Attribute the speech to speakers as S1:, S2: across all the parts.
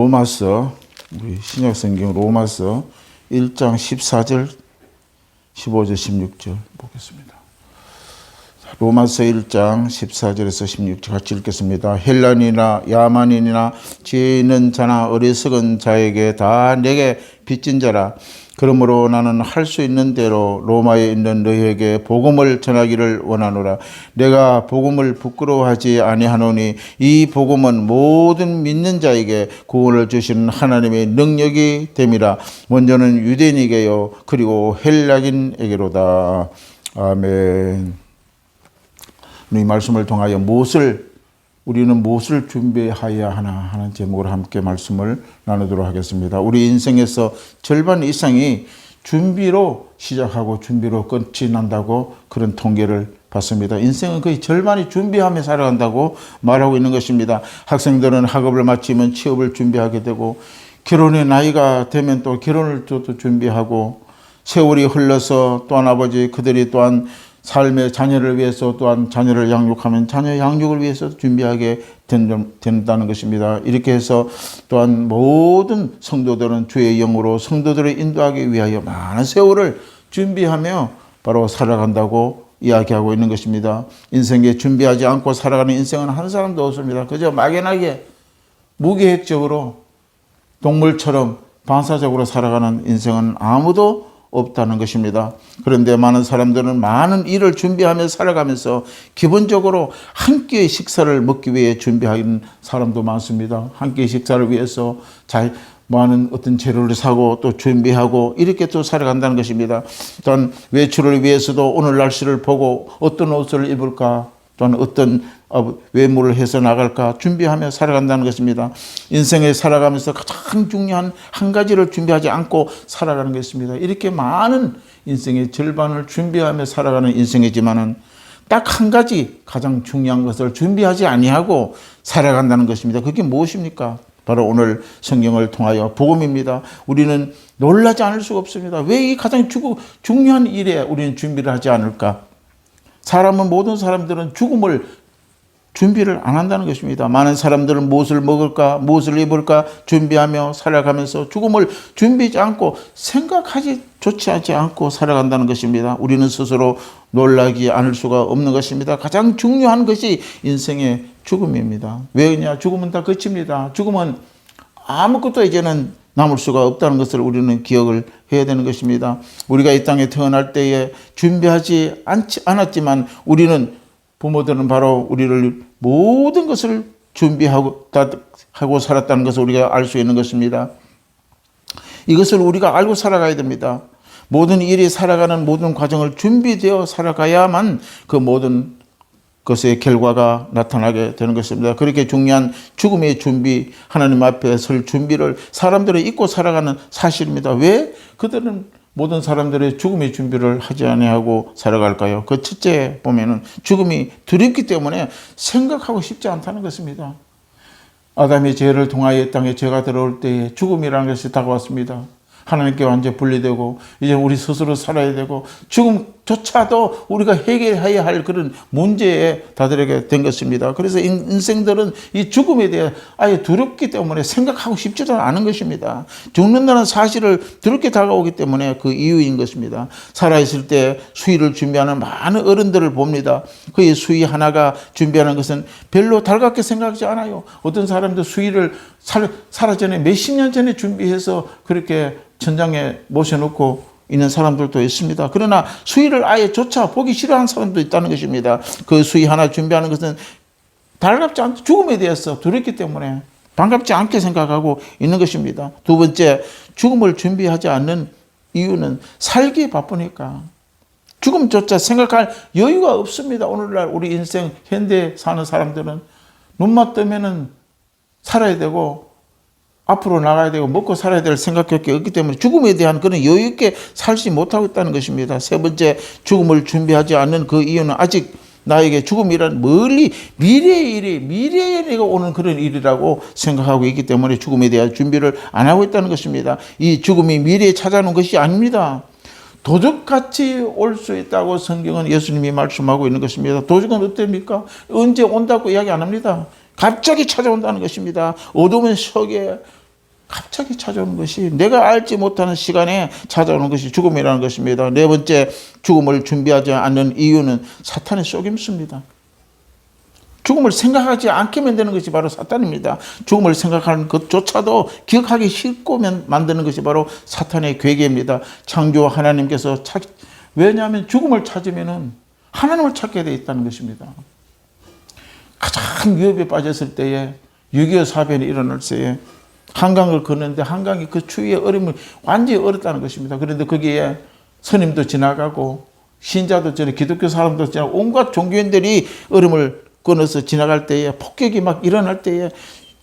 S1: 로마서 우리 신약 성경 로마서 1장 14절 15절 16절 보겠습니다. 로마서 1장 14절에서 16절 같이 읽겠습니다. 헬란이나 야만인이나 지혜 있는 자나 어리석은 자에게 다 내게 빚진 자라. 그러므로 나는 할 수 있는 대로 로마에 있는 너희에게 복음을 전하기를 원하노라. 내가 복음을 부끄러워하지 아니하노니 이 복음은 모든 믿는 자에게 구원을 주시는 하나님의 능력이 됨이라. 먼저는 유대인에게요 그리고 헬라인에게로다. 아멘. 이 말씀을 통하여 무엇을 우리는 무엇을 준비하여야 하나 하는 제목으로 함께 말씀을 나누도록 하겠습니다. 우리 인생에서 절반 이상이 준비로 시작하고 준비로 끝이 난다고 그런 통계를 봤습니다. 인생은 거의 절반이 준비하며 살아간다고 말하고 있는 것입니다. 학생들은 학업을 마치면 취업을 준비하게 되고 결혼의 나이가 되면 또 결혼을 또 준비하고 세월이 흘러서 또한 아버지 그들이 또한 삶의 자녀를 위해서 또한 자녀를 양육하면 자녀 양육을 위해서 준비하게 된다는 것입니다. 이렇게 해서 또한 모든 성도들은 주의 영으로 성도들을 인도하기 위하여 많은 세월을 준비하며 바로 살아간다고 이야기하고 있는 것입니다. 인생에 준비하지 않고 살아가는 인생은 한 사람도 없습니다. 그저 막연하게 무계획적으로 동물처럼 반사적으로 살아가는 인생은 아무도 없다는 것입니다. 그런데 많은 사람들은 많은 일을 준비하며 살아가면서 기본적으로 한 끼의 식사를 먹기 위해 준비하는 사람도 많습니다. 한 끼의 식사를 위해서 잘 많은 어떤 재료를 사고 또 준비하고 이렇게 또 살아간다는 것입니다. 또한 외출을 위해서도 오늘 날씨를 보고 어떤 옷을 입을까 또는 어떤 외모를 해서 나갈까 준비하며 살아간다는 것입니다. 인생에 살아가면서 가장 중요한 한 가지를 준비하지 않고 살아가는 것입니다. 이렇게 많은 인생의 절반을 준비하며 살아가는 인생이지만은 딱 한 가지 가장 중요한 것을 준비하지 아니하고 살아간다는 것입니다. 그게 무엇입니까? 바로 오늘 성경을 통하여 복음입니다. 우리는 놀라지 않을 수가 없습니다. 왜 이 가장 중요한 일에 우리는 준비를 하지 않을까? 사람은 모든 사람들은 죽음을 준비를 안 한다는 것입니다. 많은 사람들은 무엇을 먹을까, 무엇을 입을까 준비하며 살아가면서 죽음을 준비하지 않고 생각하지 않지 않고 살아간다는 것입니다. 우리는 스스로 놀라지 않을 수가 없는 것입니다. 가장 중요한 것이 인생의 죽음입니다. 왜냐? 죽음은 다 끝입니다. 죽음은 아무것도 이제는 남을 수가 없다는 것을 우리는 기억을 해야 되는 것입니다. 우리가 이 땅에 태어날 때에 준비하지 않았지만 우리는 부모들은 바로 우리를 모든 것을 준비하고 하고 살았다는 것을 우리가 알 수 있는 것입니다. 이것을 우리가 알고 살아가야 됩니다. 모든 일이 살아가는 모든 과정을 준비되어 살아가야만 그 모든 것의 결과가 나타나게 되는 것입니다. 그렇게 중요한 죽음의 준비, 하나님 앞에 설 준비를 사람들이 잊고 살아가는 사실입니다. 왜 그들은 모든 사람들의 죽음의 준비를 하지 아니하고 살아갈까요? 그 첫째 보면은 죽음이 두렵기 때문에 생각하고 싶지 않다는 것입니다. 아담의 죄를 통하여 땅에 죄가 들어올 때에 죽음이라는 것이 다가왔습니다. 하나님께 완전 분리되고 이제 우리 스스로 살아야 되고 죽음 조차도 우리가 해결해야 할 그런 문제에 다들게 된 것입니다. 그래서 인생들은 이 죽음에 대해 아예 두렵기 때문에 생각하고 싶지도 않은 것입니다. 죽는다는 사실을 두렵게 다가오기 때문에 그 이유인 것입니다. 살아있을 때 수의를 준비하는 많은 어른들을 봅니다. 그의 수의 하나가 준비하는 것은 별로 달갑게 생각하지 않아요. 어떤 사람도 수의를 살, 살아 전에 몇십 년 전에 준비해서 그렇게 천장에 모셔놓고 있는 사람들도 있습니다. 그러나 수의를 아예 조차 보기 싫어하는 사람도 있다는 것입니다. 그 수의 하나 준비하는 것은 달갑지 않 죽음에 대해서 두렵기 때문에 반갑지 않게 생각하고 있는 것입니다. 두 번째, 죽음을 준비하지 않는 이유는 살기 바쁘니까. 죽음조차 생각할 여유가 없습니다. 오늘날 우리 인생, 현대 사는 사람들은 눈만 뜨면은 살아야 되고 앞으로 나가야 되고 먹고 살아야 될 생각밖에 없기 때문에 죽음에 대한 그런 여유 있게 살지 못하고 있다는 것입니다. 세 번째 죽음을 준비하지 않는 그 이유는 아직 나에게 죽음이란 멀리 미래의 일이 미래의 일이 오는 그런 일이라고 생각하고 있기 때문에 죽음에 대한 준비를 안 하고 있다는 것입니다. 이 죽음이 미래에 찾아오는 것이 아닙니다. 도둑같이 올 수 있다고 성경은 예수님이 말씀하고 있는 것입니다. 도둑은 어떻습니까? 언제 온다고 이야기 안 합니다. 갑자기 찾아온다는 것입니다. 어두운 속에 갑자기 찾아오는 것이 내가 알지 못하는 시간에 찾아오는 것이 죽음이라는 것입니다. 네 번째 죽음을 준비하지 않는 이유는 사탄의 속임수입니다. 죽음을 생각하지 않게 만드는 것이 바로 사탄입니다. 죽음을 생각하는 것조차도 기억하기 싫고 만- 만드는 것이 바로 사탄의 괴계입니다. 창조 하나님께서 찾, 왜냐하면 죽음을 찾으면은 하나님을 찾게 돼 있다는 것입니다. 가장 위협에 빠졌을 때에 6.25 사변이 일어날 때에 한강을 걷는데 한강이 그 추위에 얼음을 완전히 얼었다는 것입니다. 그런데 거기에 스님도 지나가고 신자도 전에 기독교 사람도 지나고 온갖 종교인들이 얼음을 끊어서 지나갈 때에 폭격이 막 일어날 때에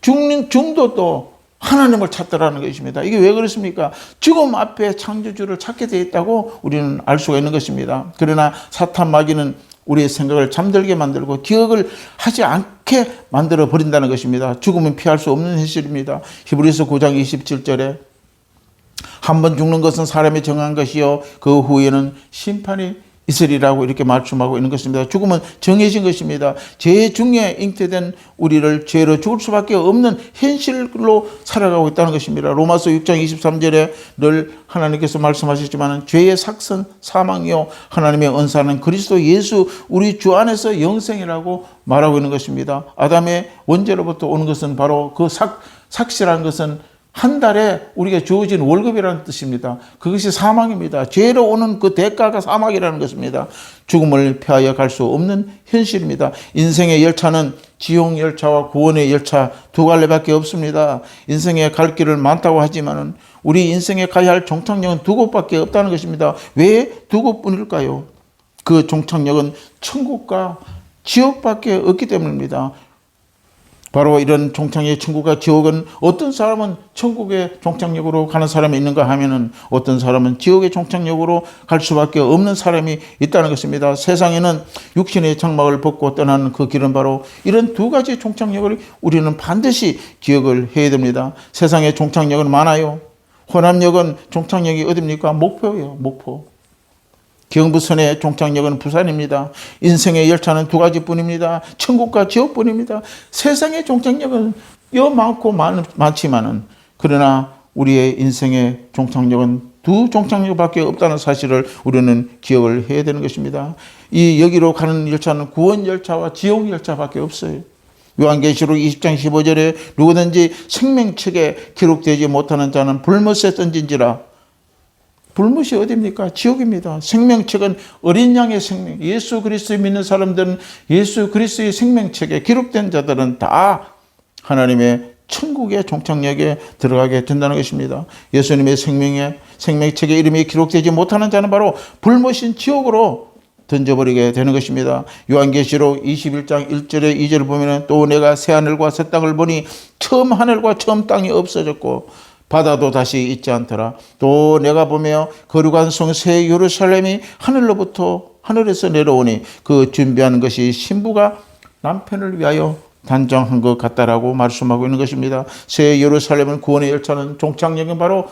S1: 죽는 중도 또 하나님을 찾더라는 것입니다. 이게 왜 그렇습니까? 죽음 앞에 창조주를 찾게 되어 있다고 우리는 알 수가 있는 것입니다. 그러나 사탄 마귀는 우리의 생각을 잠들게 만들고 기억을 하지 않게 만들어 버린다는 것입니다. 죽음은 피할 수 없는 현실입니다. 히브리서 9장 27절에 한 번 죽는 것은 사람이 정한 것이요 그 후에는 심판이 있으리라고 이렇게 말씀하고 있는 것입니다. 죽음은 정해진 것입니다. 죄 중에 잉태된 우리를 죄로 죽을 수밖에 없는 현실로 살아가고 있다는 것입니다. 로마서 6장 23절에 늘 하나님께서 말씀하셨지만 죄의 삭선 사망이요 하나님의 은사는 그리스도 예수 우리 주 안에서 영생이라고 말하고 있는 것입니다. 아담의 원죄로부터 오는 것은 바로 그 삭, 삭시라는 것은 한 달에 우리가 주어진 월급이라는 뜻입니다. 그것이 사망입니다. 죄로 오는 그 대가가 사망이라는 것입니다. 죽음을 피하여 갈 수 없는 현실입니다. 인생의 열차는 지옥 열차와 구원의 열차 두 갈래밖에 없습니다. 인생에 갈 길을 많다고 하지만은 우리 인생에 가야 할 종착역은 두 곳밖에 없다는 것입니다. 왜 두 곳뿐일까요? 그 종착역은 천국과 지옥밖에 없기 때문입니다. 바로 이런 종착역 천국과 지옥은 어떤 사람은 천국의 종착역으로 가는 사람이 있는가 하면은 어떤 사람은 지옥의 종착역으로 갈 수밖에 없는 사람이 있다는 것입니다. 세상에는 육신의 장막을 벗고 떠나는 그 길은 바로 이런 두 가지 종착역을 우리는 반드시 기억을 해야 됩니다. 세상에 종착역은 많아요. 호남역은 종착역이 어딥니까? 목포예요. 목포. 경부선의 종착역은 부산입니다. 인생의 열차는 두 가지뿐입니다. 천국과 지옥뿐입니다. 세상의 종착역은 여 많고 많, 많지만은 그러나 우리의 인생의 종착역은 두 종착역밖에 없다는 사실을 우리는 기억을 해야 되는 것입니다. 이 여기로 가는 열차는 구원 열차와 지옥 열차밖에 없어요. 요한계시록 20장 15절에 누구든지 생명책에 기록되지 못하는 자는 불못에 던진지라 불못이 어디입니까? 지옥입니다. 생명책은 어린 양의 생명. 예수 그리스도 믿는 사람들은 예수 그리스도의 생명책에 기록된 자들은 다 하나님의 천국의 종착역에 들어가게 된다는 것입니다. 예수님의 생명에 생명책에 이름이 기록되지 못하는 자는 바로 불못인 지옥으로 던져버리게 되는 것입니다. 요한계시록 21장 1절에 2절을 보면 또 내가 새 하늘과 새 땅을 보니 처음 하늘과 처음 땅이 없어졌고 바다도 다시 있지 않더라. 또 내가 보며 거룩한 성 새 예루살렘이 하늘로부터 하늘에서 내려오니 그 준비하는 것이 신부가 남편을 위하여 단정한 것 같다라고 말씀하고 있는 것입니다. 새 예루살렘은 구원의 열차는 종착역은 바로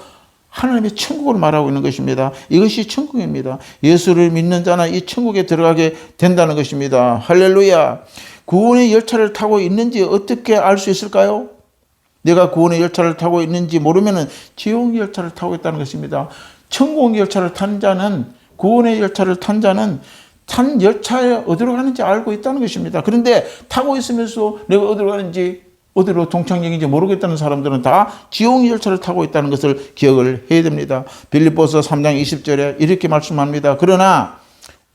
S1: 하나님의 천국을 말하고 있는 것입니다. 이것이 천국입니다. 예수를 믿는 자는 이 천국에 들어가게 된다는 것입니다. 할렐루야. 구원의 열차를 타고 있는지 어떻게 알 수 있을까요? 내가 구원의 열차를 타고 있는지 모르면은 지옥 열차를 타고 있다는 것입니다. 천국 열차를 탄 자는 구원의 열차를 탄 자는 탄 열차에 어디로 가는지 알고 있다는 것입니다. 그런데 타고 있으면서 내가 어디로 가는지 어디로 동창역인지 모르겠다는 사람들은 다 지옥 열차를 타고 있다는 것을 기억을 해야 됩니다. 빌립보서 3장 20절에 이렇게 말씀합니다. 그러나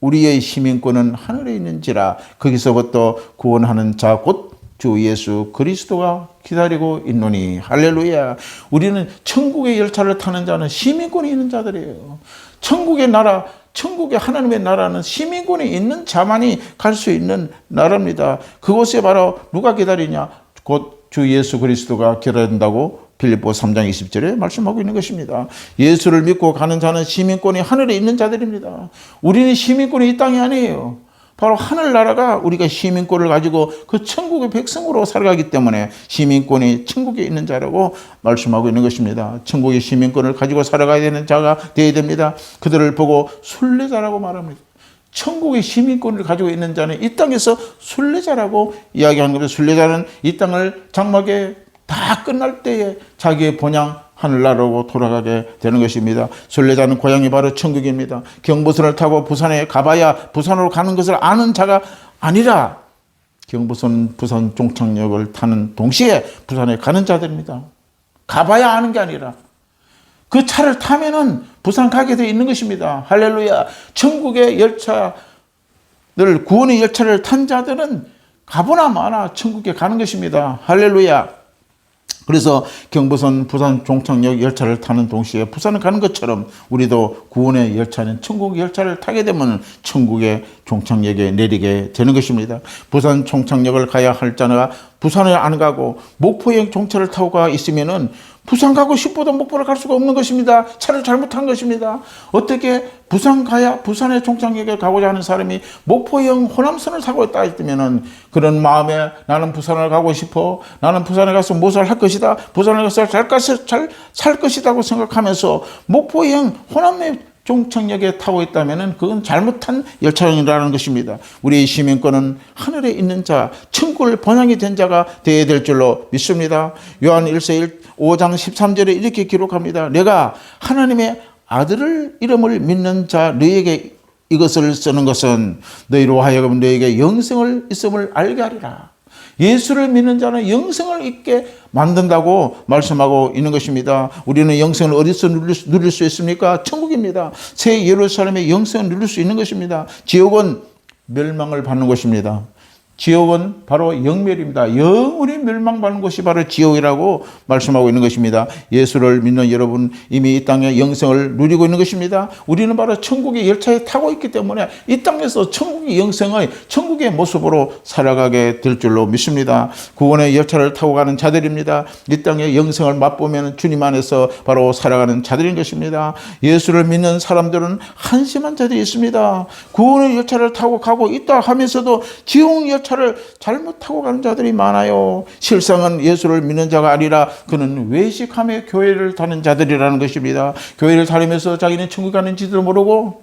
S1: 우리의 시민권은 하늘에 있는지라 거기서부터 구원하는 자곧 주 예수 그리스도가 기다리고 있노니 할렐루야. 우리는 천국의 열차를 타는 자는 시민권이 있는 자들이에요. 천국의 나라, 천국의 하나님의 나라는 시민권이 있는 자만이 갈 수 있는 나라입니다. 그곳에 바로 누가 기다리냐? 곧 주 예수 그리스도가 기다린다고 빌립보 3장 20절에 말씀하고 있는 것입니다. 예수를 믿고 가는 자는 시민권이 하늘에 있는 자들입니다. 우리는 시민권이 이 땅이 아니에요. 바로 하늘나라가 우리가 시민권을 가지고 그 천국의 백성으로 살아가기 때문에 시민권이 천국에 있는 자라고 말씀하고 있는 것입니다. 천국의 시민권을 가지고 살아가야 되는 자가 되어야 됩니다. 그들을 보고 순례자라고 말합니다. 천국의 시민권을 가지고 있는 자는 이 땅에서 순례자라고 이야기하는 겁니다. 순례자는 이 땅을 장막에 다 끝날 때에 자기의 본향 하늘나라로 돌아가게 되는 것입니다. 순례자는 고향이 바로 천국입니다. 경부선을 타고 부산에 가봐야 부산으로 가는 것을 아는 자가 아니라 경부선 부산 종착역을 타는 동시에 부산에 가는 자들입니다. 가봐야 아는 게 아니라 그 차를 타면은 부산 가게 돼 있는 것입니다. 할렐루야. 천국의 열차를 구원의 열차를 탄 자들은 가보나 마나 천국에 가는 것입니다. 할렐루야. 그래서 경부선 부산 종착역 열차를 타는 동시에 부산을 가는 것처럼 우리도 구원의 열차는 천국 열차를 타게 되면 천국의 종착역에 내리게 되는 것입니다. 부산 종착역을 가야 할 자가 부산을 안 가고 목포역 종차를 타고 가 있으면은 부산 가고 싶어도 목포를 갈 수가 없는 것입니다. 차를 잘못한 것입니다. 어떻게 부산 가야 부산의 종착역에 가고자 하는 사람이 목포형 호남선을 타고 있다 했다면은 그런 마음에 나는 부산을 가고 싶어. 나는 부산에 가서 무엇을 할 것이다. 부산에 가서 잘, 잘, 살 것이다고 생각하면서 목포형 호남의 종착역에 타고 있다면 그건 잘못한 열차형이라는 것입니다. 우리 시민권은 하늘에 있는 자, 천국을 번영이 된 자가 되어야 될 줄로 믿습니다. 요한 1세 5장 13절에 이렇게 기록합니다. 내가 하나님의 아들을 이름을 믿는 자 너에게 이것을 쓰는 것은 너희로 하여금 너에게 영생을 있음을 알게 하리라. 예수를 믿는 자는 영생을 있게 만든다고 말씀하고 있는 것입니다. 우리는 영생을 어디서 누릴 수, 누릴 수 있습니까? 천국입니다. 새 예루살렘의 영생을 누릴 수 있는 것입니다. 지옥은 멸망을 받는 것입니다. 지옥은 바로 영멸입니다. 영원히 멸망받는 곳이 바로 지옥이라고 말씀하고 있는 것입니다. 예수를 믿는 여러분 이미 이 땅에 영생을 누리고 있는 것입니다. 우리는 바로 천국의 열차에 타고 있기 때문에 이 땅에서 천국의 영생의 천국의 모습으로 살아가게 될 줄로 믿습니다. 구원의 열차를 타고 가는 자들입니다. 이 땅의 영생을 맛보면 주님 안에서 바로 살아가는 자들인 것입니다. 예수를 믿는 사람들은 한심한 자들이 있습니다. 구원의 열차를 타고 가고 있다 하면서도 지옥 열차 차를 잘못 타고 가는 자들이 많아요. 실상은 예수를 믿는 자가 아니라 그는 외식하며 교회를 다는 자들이라는 것입니다. 교회를 다니면서 자기는 천국 가는지도 모르고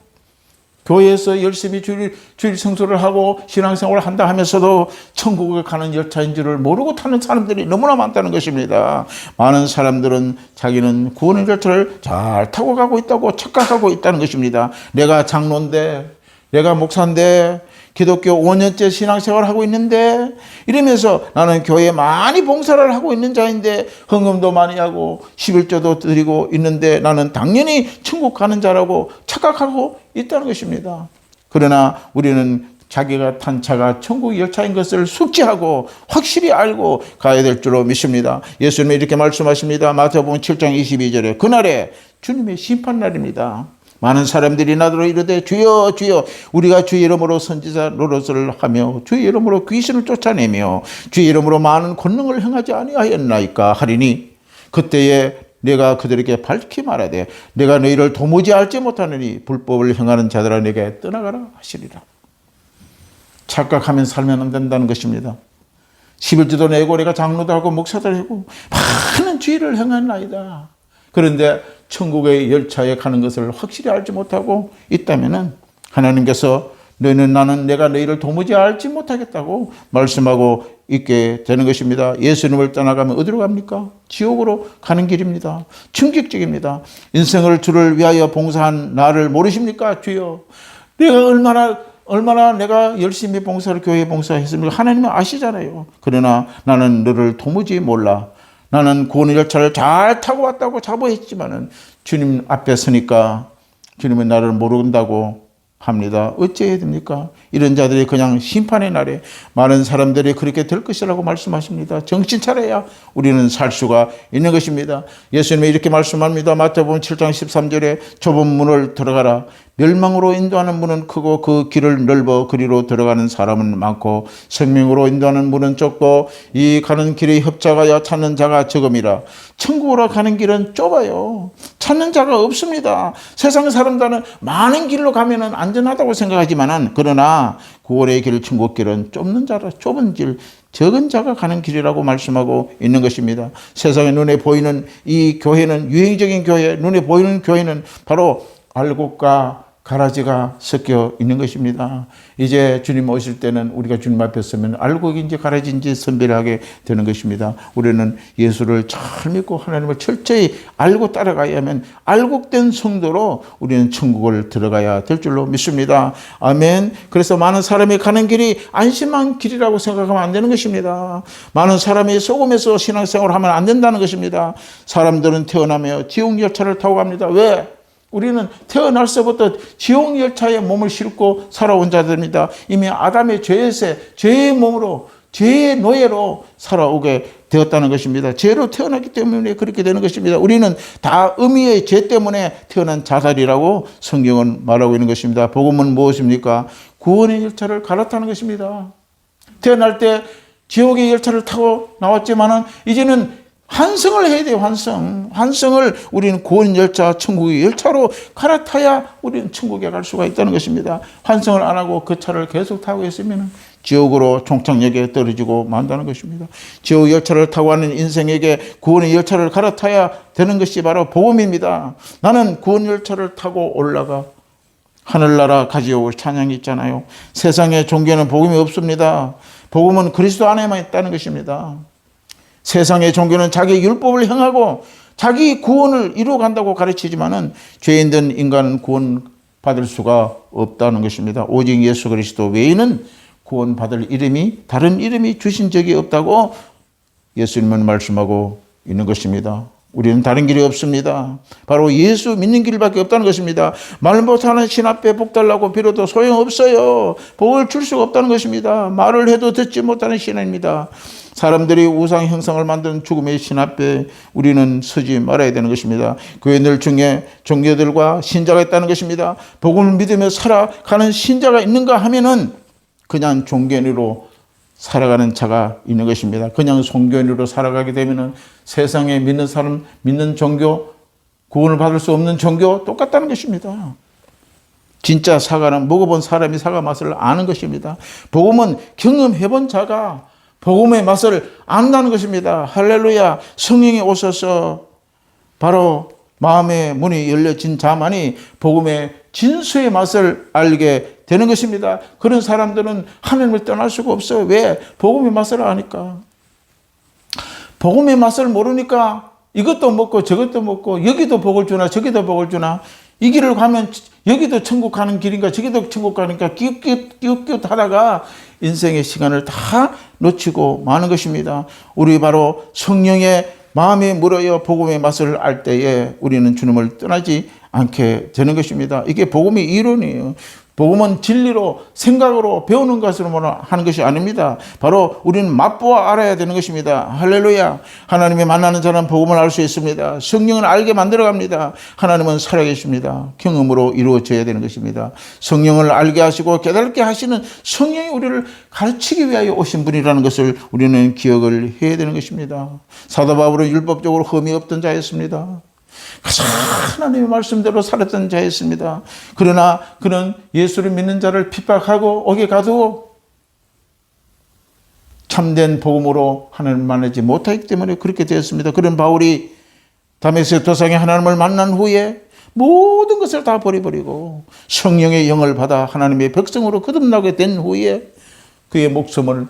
S1: 교회에서 열심히 주일, 주일 성소를 하고 신앙생활을 한다 하면서도 천국에 가는 열차인 줄을 모르고 타는 사람들이 너무나 많다는 것입니다. 많은 사람들은 자기는 구원의 열차를 잘 타고 가고 있다고 착각하고 있다는 것입니다. 내가 장로인데, 내가 목사인데, 기독교 5년째 신앙생활을 하고 있는데 이러면서 나는 교회에 많이 봉사를 하고 있는 자인데 헌금도 많이 하고 11조도 드리고 있는데 나는 당연히 천국 가는 자라고 착각하고 있다는 것입니다. 그러나 우리는 자기가 탄 차가 천국 열차인 것을 숙지하고 확실히 알고 가야 될 줄로 믿습니다. 예수님이 이렇게 말씀하십니다. 마태복음 7장 22절에 그날에 주님의 심판날입니다. 많은 사람들이 나더러 이르되 주여 주여 우리가 주의 이름으로 선지자 노릇을 하며 주의 이름으로 귀신을 쫓아내며 주의 이름으로 많은 권능을 행하지 아니하였나이까 하리니 그때에 내가 그들에게 밝히 말하되 내가 너희를 도무지 알지 못하느니 불법을 행하는 자들아 내게 떠나가라 하시리라. 착각하면 살면 안 된다는 것입니다. 11주도 내고 내가 장로도 하고 목사도 하고 많은 죄를 행한 나이다. 그런데 천국의 열차에 가는 것을 확실히 알지 못하고 있다면 하나님께서 너희는 나는 내가 너희를 도무지 알지 못하겠다고 말씀하고 있게 되는 것입니다. 예수님을 떠나가면 어디로 갑니까? 지옥으로 가는 길입니다. 충격적입니다. 인생을 주를 위하여 봉사한 나를 모르십니까? 주여. 내가 얼마나 얼마나 내가 열심히 봉사를 교회 봉사했습니까? 하나님은 아시잖아요. 그러나 나는 너를 도무지 몰라. 나는 구원의 열차를 잘 타고 왔다고 자부했지만은 주님 앞에 서니까 주님은 나를 모른다고 합니다. 어찌해야 됩니까? 이런 자들이 그냥 심판의 날에 많은 사람들이 그렇게 될 것이라고 말씀하십니다. 정신 차려야 우리는 살 수가 있는 것입니다. 예수님이 이렇게 말씀합니다. 마태복음 7장 13절에 좁은 문을 들어가라. 멸망으로 인도하는 문은 크고 그 길을 넓어 그리로 들어가는 사람은 많고 생명으로 인도하는 문은 좁고 이 가는 길이 협착하여 찾는 자가 적음이라. 천국으로 가는 길은 좁아요. 찾는 자가 없습니다. 세상 사람들은 많은 길로 가면은 안전하다고 생각하지만은 그러나 구원의 길 천국 길은 좁는 자라 좁은 길 적은 자가 가는 길이라고 말씀하고 있는 것입니다. 세상에 눈에 보이는 이 교회는 유행적인 교회 눈에 보이는 교회는 바로 알곡과 가라지가 섞여 있는 것입니다. 이제 주님 오실 때는 우리가 주님 앞에 서면 알곡인지 가라지인지 선별하게 되는 것입니다. 우리는 예수를 잘 믿고 하나님을 철저히 알고 따라가야만 알곡된 성도로 우리는 천국을 들어가야 될 줄로 믿습니다. 아멘. 그래서 많은 사람이 가는 길이 안심한 길이라고 생각하면 안 되는 것입니다. 많은 사람이 소금에서 신앙생활을 하면 안 된다는 것입니다. 사람들은 태어나며 지옥 열차를 타고 갑니다. 왜? 우리는 태어날서부터 지옥 열차에 몸을 싣고 살아온 자들입니다. 이미 아담의 죄에서 죄의 몸으로 죄의 노예로 살아오게 되었다는 것입니다. 죄로 태어났기 때문에 그렇게 되는 것입니다. 우리는 다 의미의 죄 때문에 태어난 자살이라고 성경은 말하고 있는 것입니다. 복음은 무엇입니까? 구원의 열차를 갈아타는 것입니다. 태어날 때 지옥의 열차를 타고 나왔지만은 이제는 환승을 해야 돼요, 환승. 환승을 우리는 구원 열차, 천국의 열차로 갈아타야 우리는 천국에 갈 수가 있다는 것입니다. 환승을 안 하고 그 차를 계속 타고 있으면 지옥으로 종착역에 떨어지고 만다는 것입니다. 지옥 열차를 타고 가는 인생에게 구원의 열차를 갈아타야 되는 것이 바로 복음입니다. 나는 구원 열차를 타고 올라가 하늘나라 가지고 찬양이 있잖아요. 세상에 종교는 복음이 없습니다. 복음은 그리스도 안에만 있다는 것입니다. 세상의 종교는 자기 율법을 행하고 자기 구원을 이루어 간다고 가르치지만은 죄인 된 인간은 구원 받을 수가 없다는 것입니다. 오직 예수 그리스도 외에는 구원 받을 이름이 다른 이름이 주신 적이 없다고 예수님은 말씀하고 있는 것입니다. 우리는 다른 길이 없습니다. 바로 예수 믿는 길밖에 없다는 것입니다. 말 못하는 신 앞에 복 달라고 빌어도 소용없어요. 복을 줄 수가 없다는 것입니다. 말을 해도 듣지 못하는 신입니다. 사람들이 우상 형상을 만든 죽음의 신 앞에 우리는 서지 말아야 되는 것입니다. 교회들 중에 종교들과 신자가 있다는 것입니다. 복음을 믿으며 살아가는 신자가 있는가 하면은 그냥 종교인으로 살아가는 자가 있는 것입니다. 그냥 종교인으로 살아가게 되면은 세상에 믿는 사람, 믿는 종교, 구원을 받을 수 없는 종교 똑같다는 것입니다. 진짜 사과는 먹어본 사람이 사과 맛을 아는 것입니다. 복음은 경험해본 자가 복음의 맛을 안다는 것입니다. 할렐루야. 성령이 오셔서 바로 마음의 문이 열려진 자만이 복음의 진수의 맛을 알게 되는 것입니다. 그런 사람들은 하나님을 떠날 수가 없어요. 왜? 복음의 맛을 아니까. 복음의 맛을 모르니까 이것도 먹고 저것도 먹고 여기도 복을 주나 저기도 복을 주나 이 길을 가면 여기도 천국 가는 길인가 저기도 천국 가니까 끼웃끼웃 하다가 인생의 시간을 다 놓치고 마는 것입니다. 우리 바로 성령의 마음에 물어요 복음의 맛을 알 때에 우리는 주님을 떠나지 않게 되는 것입니다. 이게 복음의 이론이에요. 복음은 진리로 생각으로 배우는 것으로 하는 것이 아닙니다. 바로 우리는 맛보아 알아야 되는 것입니다. 할렐루야. 하나님이 만나는 자는 복음을 알 수 있습니다. 성령은 알게 만들어 갑니다. 하나님은 살아계십니다. 경험으로 이루어져야 되는 것입니다. 성령을 알게 하시고 깨닫게 하시는 성령이 우리를 가르치기 위하여 오신 분이라는 것을 우리는 기억을 해야 되는 것입니다. 사도 바울은 율법적으로 흠이 없던 자였습니다. 하나님의 말씀대로 살았던 자였습니다. 그러나 그는 예수를 믿는 자를 핍박하고 옥에 가두고 참된 복음으로 하나님을 만나지 못하기 때문에 그렇게 되었습니다. 그런 바울이 다메섹 도상에 하나님을 만난 후에 모든 것을 다 버려버리고 성령의 영을 받아 하나님의 백성으로 거듭나게 된 후에 그의 목숨을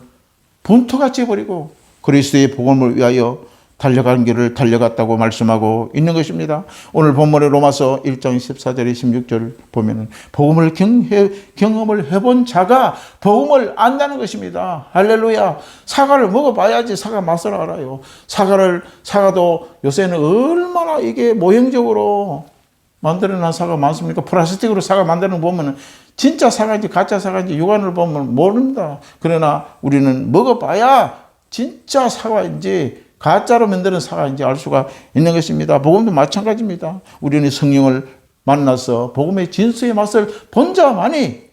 S1: 분토같이 버리고 그리스도의 복음을 위하여 달려가는 길을 달려갔다고 말씀하고 있는 것입니다. 오늘 본문의 로마서 1장 14절 16절 보면은 복음을 경해, 경험을 해본 자가 복음을 안다는 것입니다. 할렐루야. 사과를 먹어봐야지 사과 맛을 알아요. 사과를 사과도 요새는 얼마나 이게 모형적으로 만들어낸 사과 많습니까? 플라스틱으로 사과 만드는 거 보면은 진짜 사과인지 가짜 사과인지 육안을 보면 모릅니다. 그러나 우리는 먹어봐야 진짜 사과인지 가짜로 만드는 사과인지 알 수가 있는 것입니다. 복음도 마찬가지입니다. 우리는 성령을 만나서 복음의 진수의 맛을 본 자만이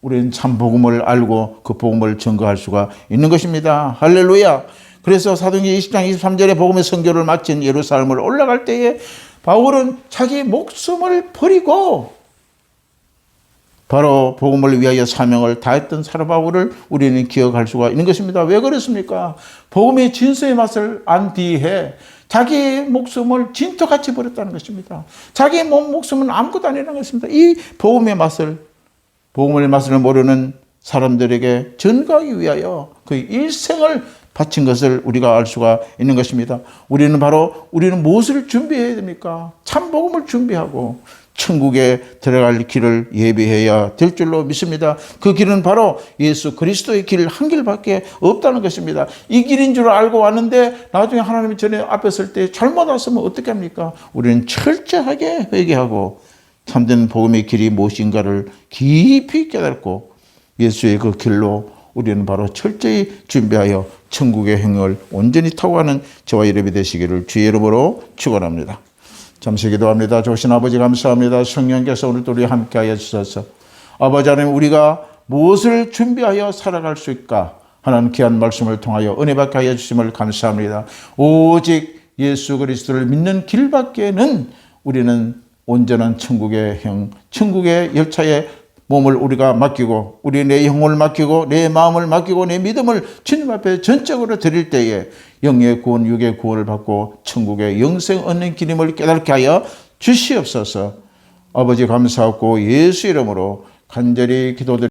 S1: 우리는 참 복음을 알고 그 복음을 증거할 수가 있는 것입니다. 할렐루야. 그래서 사도행전 20장 23절에 복음의 선교를 마친 예루살렘을 올라갈 때에 바울은 자기 목숨을 버리고 바로 복음을 위하여 사명을 다했던 사도 바울을 우리는 기억할 수가 있는 것입니다. 왜 그렇습니까? 복음의 진수의 맛을 안 뒤에 자기의 목숨을 진토같이 버렸다는 것입니다. 자기의 몸 목숨은 아무것도 아니라는 것입니다. 이 복음의 맛을 복음의 맛을 모르는 사람들에게 전가하기 위하여 그 일생을 바친 것을 우리가 알 수가 있는 것입니다. 우리는 바로 우리는 무엇을 준비해야 됩니까? 참 복음을 준비하고 천국에 들어갈 길을 예비해야 될 줄로 믿습니다. 그 길은 바로 예수 그리스도의 길 한 길밖에 없다는 것입니다. 이 길인 줄 알고 왔는데 나중에 하나님이 전에 앞에 설 때 잘못 왔으면 어떻게 합니까? 우리는 철저하게 회개하고 참된 복음의 길이 무엇인가를 깊이 깨닫고 예수의 그 길로 우리는 바로 철저히 준비하여 천국의 행을 온전히 타고 가는 저와 여러분이 되시기를 주의 이름으로 축원합니다. 잠시 기도합니다. 조신 아버지 감사합니다. 성령께서 오늘도 우리 함께하여 주셔서 아버지 하나님 우리가 무엇을 준비하여 살아갈 수 있까 하나님 귀한 말씀을 통하여 은혜 받게 하여 주심을 감사합니다. 오직 예수 그리스도를 믿는 길밖에는 우리는 온전한 천국의 형, 천국의 열차에 몸을 우리가 맡기고 우리 내 영혼을 맡기고 내 마음을 맡기고 내 믿음을 주님 앞에 전적으로 드릴 때에 영의 구원, 육의 구원을 받고 천국의 영생 얻는 기림을 깨닫게 하여 주시옵소서. 아버지 감사하고 예수 이름으로 간절히 기도드립니다.